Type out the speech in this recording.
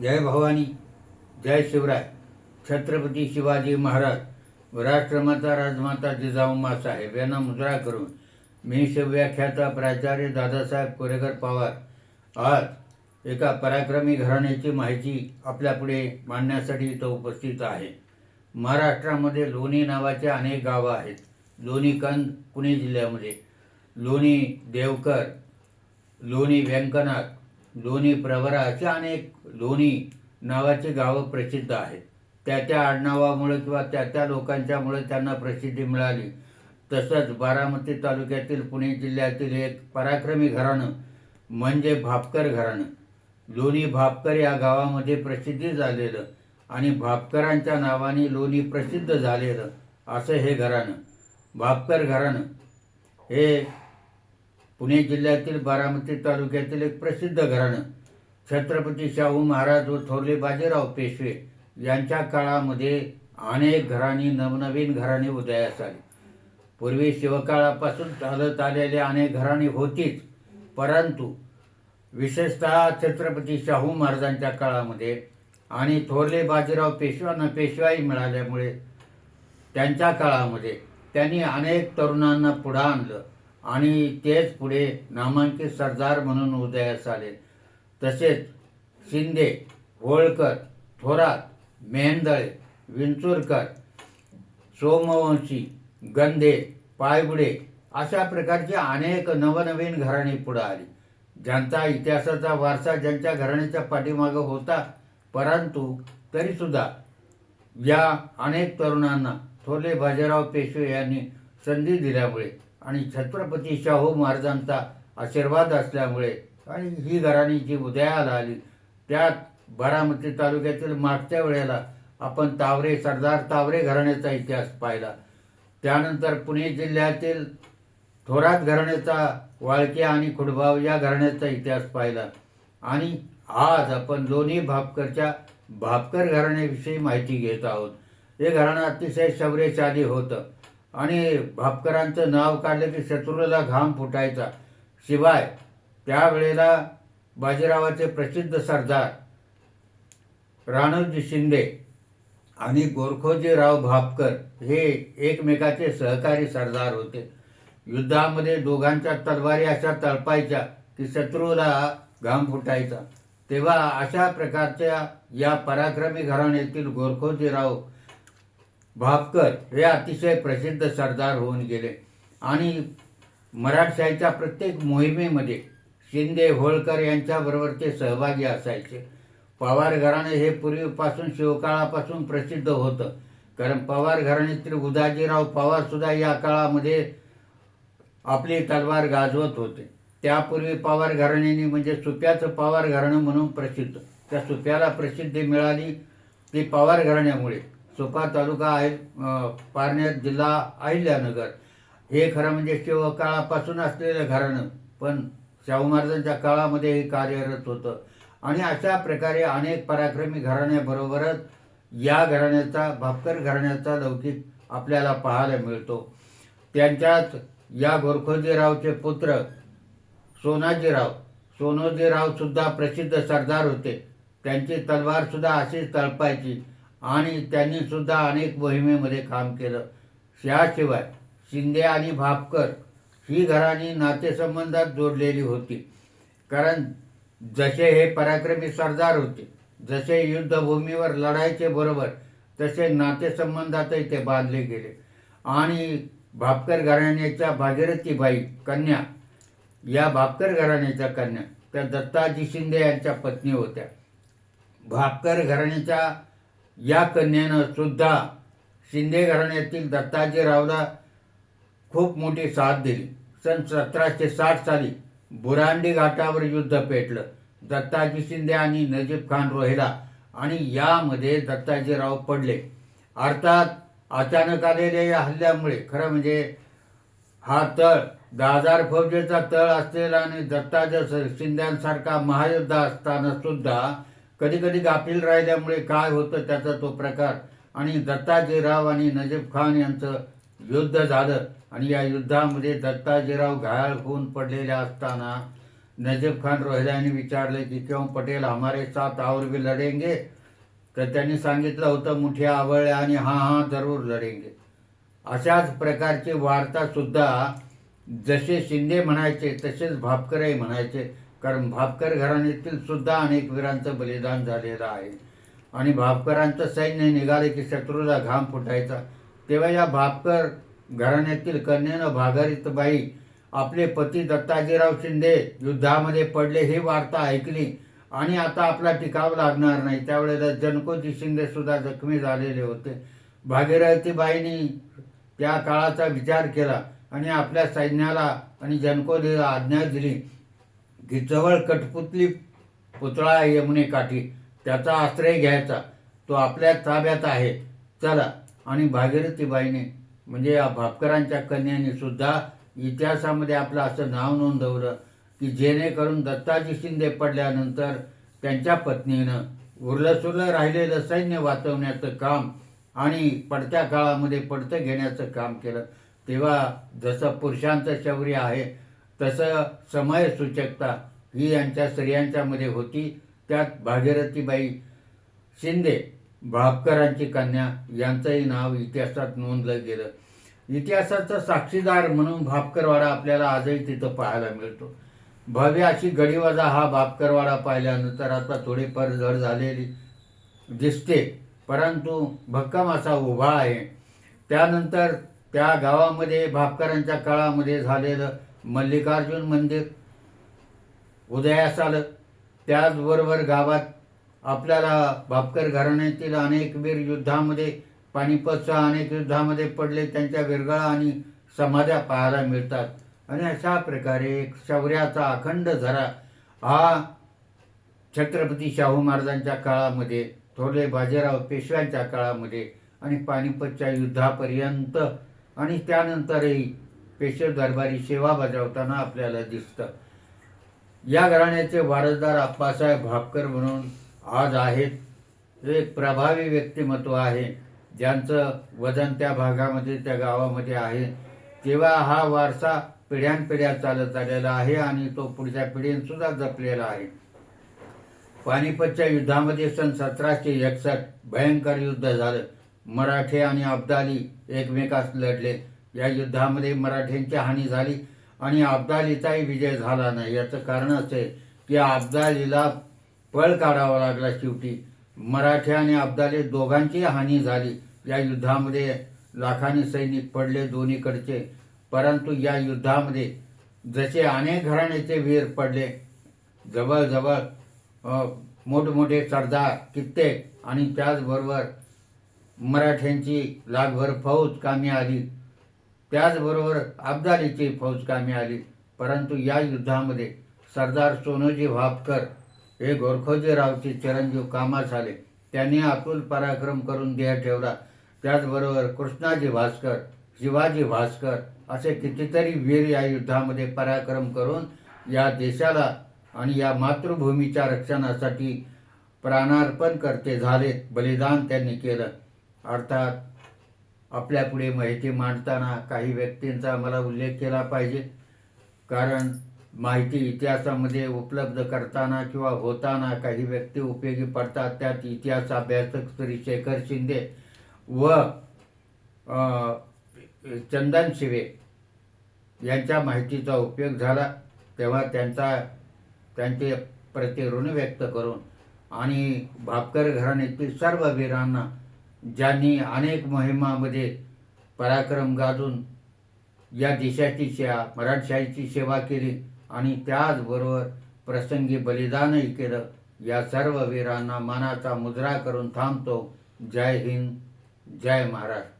जय भवानी जय शिवराय छत्रपती शिवाजी महाराज राष्ट्रमाता राजमाता जिजाऊमा साहेब यांना मुद्रा करून मी शिवव्याख्याता प्राचार्य दादासाहेब कोरेकर पवार. आज एका पराक्रमी घराण्याची माहिती आपल्यापुढे मांडण्यासाठी इथं उपस्थित आहे. महाराष्ट्रामध्ये लोणी नावाचे अनेक गावं आहेत. लोणी कंद पुणे जिल्ह्यामध्ये. लोणी देवकर लोणी व्यंकनाथ लोणी प्रवरा अशा अनेक लोणी नावाची गावं प्रसिद्ध आहेत. त्या त्या आडनावामुळे किंवा त्या त्या लोकांच्यामुळे त्यांना प्रसिद्धी मिळाली. तसंच बारामती तालुक्यातील पुणे जिल्ह्यातील एक पराक्रमी घराणं म्हणजे भापकर घराणं. लोणी भापकर या गावामध्ये प्रसिद्धी झालेलं आणि भापकरांच्या नावाने लोणी प्रसिद्ध झालेलं असं हे घराणं. भापकर घराणं हे पुणे जिल्ह्यातील बारामती तालुक्यातील एक प्रसिद्ध घराणं छत्रपती शाहू महाराज व थोरले बाजीराव पेशवे यांच्या काळामध्ये अनेक घराणी नवनवीन घराणी उदयास आली. पूर्वी शिवकाळापासून चालत आलेले अनेक घराणी होतीच परंतु विशेषतः छत्रपती शाहू महाराजांच्या काळामध्ये आणि थोरले बाजीराव पेशव्यांना पेशवाई मिळाल्यामुळे त्यांच्या काळामध्ये त्यांनी अनेक तरुणांना पुढं आणलं. आणि तेच पुढे नामांकित सरदार म्हणून उदयास आले. तसेच शिंदे होळकर थोरात मेहंदळे विंचुरकर सोमवंशी गंधे पायबुडे अशा प्रकारची अनेक नवनवीन घराणी पुढे आली. ज्यांचा इतिहासाचा वारसा ज्यांच्या घराण्याच्या पाठीमागं होता परंतु तरीसुद्धा या अनेक तरुणांना थोरले बाजीराव पेशवे यांनी संधी दिल्यामुळे आणि छत्रपती शाहू महाराजांचा आशीर्वाद असल्यामुळे आणि ही घराणी जी उदयाला आली त्यात बारामती तालुक्यातील मागच्या वेळेला आपण तावरे सरदार तावरे घराण्याचा इतिहास पाहिला. त्यानंतर पुणे जिल्ह्यातील थोरात घराण्याचा वाळके आणि खुडबाव या घराण्याचा इतिहास पाहिला. आणि आज आपण लोणी भापकरच्या भापकर घराण्याविषयी माहिती घेत आहोत. हे घराणं अतिशय शौर्यशाली होतं. आणि भापकरांचं नाव काढलं की शत्रूला घाम फुटायचा. शिवाय त्यावेळेला बाजीरावाचे प्रसिद्ध सरदार राणोजी शिंदे आणि गोरखोजीराव भापकर हे एकमेकाचे सहकारी सरदार होते. युद्धामध्ये दोघांच्या तलवारी अशा तळपायच्या की शत्रूला घाम फुटायचा. तेव्हा अशा प्रकारच्या या पराक्रमी घराण्यातील गोरखोजीराव भापकर हे अतिशय प्रसिद्ध सरदार होऊन गेले. आणि मराठशाहीच्या प्रत्येक मोहिमेमध्ये शिंदे होळकर यांच्याबरोबर ते सहभागी असायचे. पवार घराणे हे पूर्वीपासून शिवकाळापासून प्रसिद्ध होतं. कारण पवार घराण्यातील उदाजीराव पवारसुद्धा या काळामध्ये आपली तलवार गाजवत होते. त्यापूर्वी पवार घराण्याने म्हणजे सुप्याचं पवार घराणं म्हणून प्रसिद्ध. त्या सुप्याला प्रसिद्धी मिळाली ती पवार घराण्यामुळे. सुपा तालुका आहे पारनेर जिल्हा अहिल्यानगर. हे खरं म्हणजे शिवकाळापासून असलेलं घराणं पण शाहू महाराजांच्या काळामध्ये हे कार्यरत होतं. आणि अशा प्रकारे अनेक पराक्रमी घराण्याबरोबरच या घराण्याचा भापकर घराण्याचा लौकिक आपल्याला पाहायला मिळतो. त्यांच्यात या गोरखोजीरावचे पुत्र सोनाजीराव सोनोजीराव सुद्धा प्रसिद्ध सरदार होते. त्यांची तलवारसुद्धा अशीच तळपायची. आणि त्यांनी सुद्धा अनेक मोहिमेमध्ये काम केलं. याशिवाय शिंदे आणि भापकर ही घराणी नातेसंबंधात जोडलेली होती. कारण जसे हे पराक्रमी सरदार होते जसे युद्धभूमीवर लढायचे बरोबर तसे नातेसंबंधातही ते बांधले गेले. आणि भापकर घराण्याच्या भागीरथीबाई कन्या या भापकर घराण्याच्या कन्या त्या दत्ताजी शिंदे यांच्या पत्नी होत्या. भापकर घराण्याच्या या कन्यानं सुद्धा शिंदे घराण्यातील दत्ताजीरावला खूप मोठी साथ दिली. सन सतराशे साठ साली बुरांडी घाटावर युद्ध पेटलं. दत्ताजी शिंदे आणि नजीब खान रोहिला आणि यामध्ये दत्ताजीराव पडले. अर्थात अचानक आलेल्या या हल्ल्यामुळे खरं म्हणजे हा तळ दादार फौजेचा तळ असलेला आणि दत्ताजी शिंद्यांसारखा महायुद्ध असताना सुद्धा कधी कधी गाफील राहिल्यामुळे काय होतं त्याचा तो प्रकार. आणि दत्ताजीराव आणि नजीब खान यांचं युद्ध झालं. आणि या युद्धामध्ये दत्ताजीराव घायाळ होऊन पडलेले असताना नजीब खान रोहिल्याने विचारले की क्यों पटेल हमारे साथ और भी लढेंगे तर त्यांनी सांगितलं होतं मुठ्या आवळल्या आणि हा हा जरूर लढेंगे अशाच प्रकारची वार्तासुद्धा जसे शिंदे म्हणायचे तसेच भापकरही म्हणायचे. कारण भापकर घराण्यातील सुद्धा अनेक वीरांचं बलिदान झालेलं आहे. आणि भापकरांचं सैन्य निघाले की शत्रूला घाम फुटायचा. तेव्हा या भापकर घराण्यातील कन्येनं भागरितबाई आपले पती दत्ताजीराव शिंदे युद्धामध्ये पडले ही वार्ता ऐकली आणि आता आपला टिकाव लागणार नाही. त्यावेळेला जनकोजी शिंदे सुद्धा जखमी झालेले होते. भागीरथीबाईंनी त्या काळाचा विचार केला आणि आपल्या सैन्याला आणि जनकोजीला आज्ञा दिली. जवळ कठपुतली पुतळा यमुने काठी. त्याचा आश्रय घ्यायचा. तो आपल्या ताब्यात आहे. चला. आणि भागीरथीबाईने म्हणजे या भापकरांच्या कन्यांनी सुद्धा इतिहासामध्ये आपलं असं नाव नोंदवलं की जेणेकरून दत्ताजी शिंदे पडल्यानंतर त्यांच्या पत्नीनं उरलंसुरलं राहिलेलं सैन्य वाचवण्याचं काम आणि पडत्या काळामध्ये पडतं घेण्याचं काम केलं. तेव्हा जसं पुरुषांचं शौर्य आहे तसं समय सूचकता ही यांच्या स्त्रियांच्यामध्ये होती. त्यात भागीरथीबाई शिंदे भापकरांची कन्या यांचंही नाव इतिहासात नोंदलं गेलं. इतिहासाचा साक्षीदार म्हणून भापकरवाडा आपल्याला आजही तिथं पाहायला मिळतो. भव्य अशी गडीवाजा हा भापकरवाडा पाहिल्यानंतर आता थोडीफार जड झालेली दिसते. परंतु भक्कम असा उभा आहे. त्यानंतर त्या गावामध्ये भापकरांच्या काळामध्ये झालेलं मल्लिकार्जुन मंदिर उदयास आलं. त्याचबरोबर गावात आपल्याला भापकर घराण्यातील अनेक वीर युद्धामध्ये पानिपतच्या अनेक युद्धामध्ये पडले त्यांच्या विरगळा आणि समाध्या पाहायला मिळतात. आणि अशा प्रकारे एक शौर्याचा अखंड झरा हा छत्रपती शाहू महाराजांच्या काळामध्ये थोरले बाजीराव पेशव्यांच्या काळामध्ये आणि पानिपतच्या युद्धापर्यंत आणि त्यानंतरही पेशव दरबारी सेवा बजावताना आपल्याला दिसतं. या घराण्याचे वारसदार आप्पासाहेब भापकर म्हणून आज आहेत. एक प्रभावी व्यक्तिमत्व आहे. ज्यांचं वजन त्या भागामध्ये त्या गावामध्ये आहे. तेव्हा हा वारसा पिढ्यानपिढ्या चालत आलेला आहे आणि तो पुढच्या पिढींसुद्धा जपलेला आहे. पानिपतच्या युद्धामध्ये सन सतराशे एकसष्ट भयंकर युद्ध झालं. मराठे आणि अब्दाली एकमेकास लढले. या युद्धामध्ये मराठ्यांची हानी झाली आणि अब्दालीचाही विजय झाला नाही. याचं कारण असे की अब्दालीला पळ काढावा लागला शेवटी. मराठे आणि अब्दाली दोघांची हानी झाली. या युद्धामध्ये लाखांनी सैनिक पडले दोन्हीकडचे. परंतु या युद्धामध्ये जसे अनेक घराण्याचे वीर पडले जवळजवळ मोठमोठे सरदार कित्येक आणि त्याचबरोबर मराठ्यांची लागभर फौज कामी आली. त्याचबरोबर अब्दालीची फौज कामी आली. परंतु या युद्धामध्ये सरदार सोनोजी भापकर हे गोरखोजीरावचे चिरंजीव कामास आले त्यांनी आपुल पराक्रम करून देह ठेवला. त्याचबरोबर कृष्णाजी भास्कर शिवाजी भास्कर असे कितीतरी वीर या युद्धामध्ये पराक्रम करून या देशाला आणि या मातृभूमीच्या रक्षणासाठी प्राणार्पण करते झाले बलिदान त्यांनी केलं. अर्थात आपल्यापुढे माहिती मांडताना काही व्यक्तींचा मला उल्लेख केला पाहिजे. कारण माहिती इतिहासामध्ये उपलब्ध करताना किंवा होताना काही व्यक्ती उपयोगी पडतात. त्यात इतिहास अभ्यासक श्री शेखर शिंदे व चंदन शिवे यांच्या माहितीचा उपयोग झाला. तेव्हा त्यांचा त्यांचे प्रति ऋण व्यक्त करून आणि भापकर घराण्यातील सर्व वीरांना ज्यांनी अनेक मोहिमामध्ये पराक्रम गाजून या देशाची सेवा मराठशाहीची सेवा केली आणि त्याचबरोबर प्रसंगी बलिदानही केलं. या सर्व वीरांना मानाचा मुद्रा करून थांबतो. जय हिंद जय महाराष्ट्र.